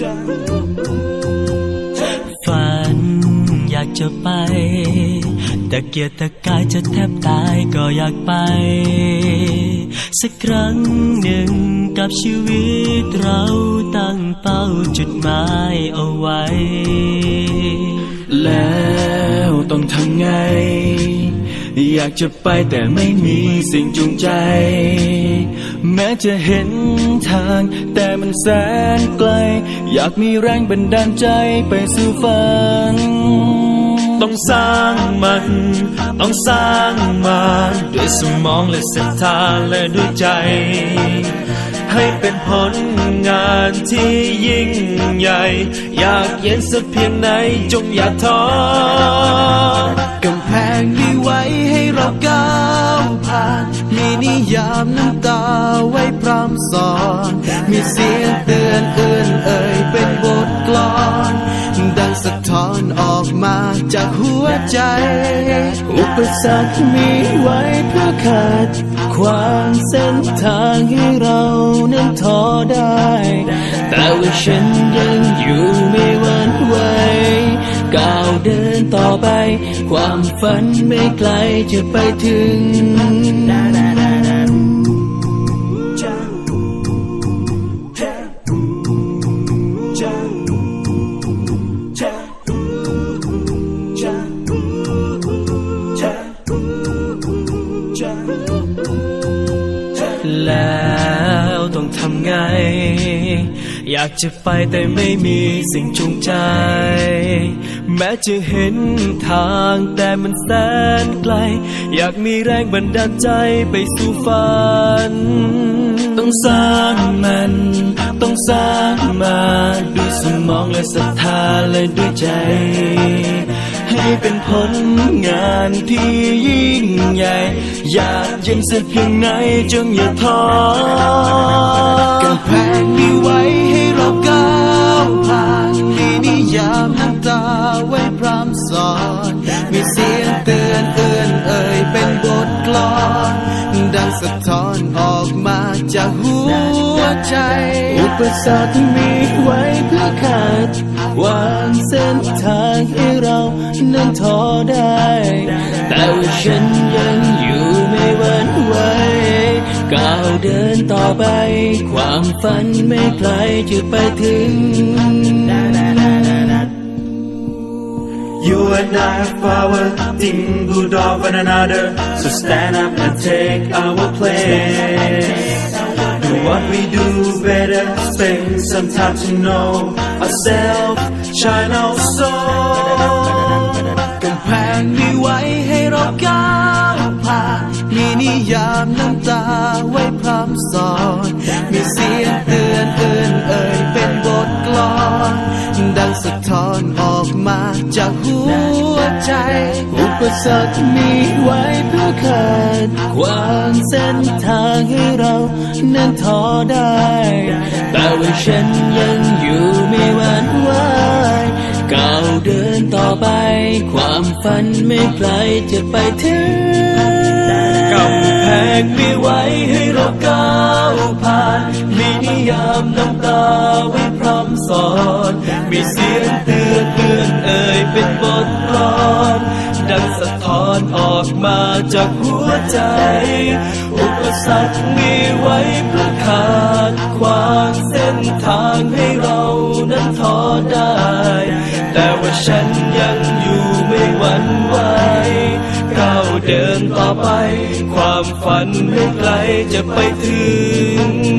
จ ฝันอยากจะไป แต่เกียรตะกายจะแทบตายก็อยากไป สักครั้งหนึ่งกับชีวิตเราตั้งเป้าจุดหมายเอาไว้ แล้วต้องทำไง อยากจะไปแต่ไม่มีสิ่งจูงใจ แม้จะเห็นทาง แต่มันแสนไกล อยากมีแรงบันดาลใจไปสู่ฝัน ต้องสร้างมัน ต้องสร้างมาด้วยสมองและศรัทธาและด้วยใจ ให้เป็นผลงานที่ยิ่งใหญ่ อยากเย็นสักเพียงไหนจงอย่าท้อกำแพงมีไว้ให้เราก้าวผ่าน นิยามน้ำตาไว้พร่ำสอน มีเสียงเตือนเอื้อนเอ่ยเป็นบทกลอน ดังสะท้อนออกมาจากหัวใจ อุปสรรคมีไว้เพื่อขัดความเส้นทางให้เรานั้นท้อได้ แต่ว่าฉันยังอยู่ไม่หวั่นไหวก้าวเดินต่อไป ความฝันไม่ไกลจะไปถึง ทำไง อยากจะไปแต่ไม่มีสิ่งจูงใจ แม้จะเห็นทางแต่มันแสนไกล อยากมีแรงบันดาลใจไปสู่ฝัน ต้องสร้างมัน ต้องสร้างมาด้วยสมองและศรัทธาและด้วยใจ เป็นผลงานที่ยิ่งใหญ่ อยากเย็นสักเพียงไหนจงอย่าท้อกำแพงมีไว้ให้เราก้าวผ่านมีนิยามน้ำตาไว้พร่ำสอน มีเสียงเตือนเอื้อนเอ่ยเป็นบทกลอน ดังสะท้อนออกมาจากหัวใจ อุปสรรคมีไว้เพื่อขัดวางเส้นทางให้เรานั้นท้อได้ แต่ว่าฉันยังอยู่ไม่หวั่นไหวก้าวเดินต่อไป ความฝันไม่ไกลจะไปถึง You and I have power, think good of one another. So stand up and take our place. What we do better, spend some time to know ourselves, shine our soul. กำแพงมีไว้ให้เราก้าวผ่านมีนิยามน้ำตาไว้พร่ำสอนมีเสียงเตือนเอื้อนเอ่ยเป็นบทกลอน ดังสะท้อนออกมาจากหัว สรรคมีไว้เพื่อขัดขวางเส้นทางให้เรานั้นท้อได้ แต่ว่าฉันยังอยู่ไม่หวั่นไหวก้าวเดินต่อไป ความฝันไม่ไกลจะไปถึงกำแพงมีไว้ให้เราก้าวผ่านมีนิยามน้ำตาไว้พร้อมสอน มีเสียงเตือนเพื่อนเอ่ยเป็นบทกลอน อนออกมาจากหัวใจ อุปสรรคมีไว้เพื่อขาดขวางเส้นทางให้เรานั้นท้อได้ แต่ว่าฉันยังอยู่ไม่หวั่นไหวก้าวเดินต่อไป ความฝันไม่ไกลจะไปถึง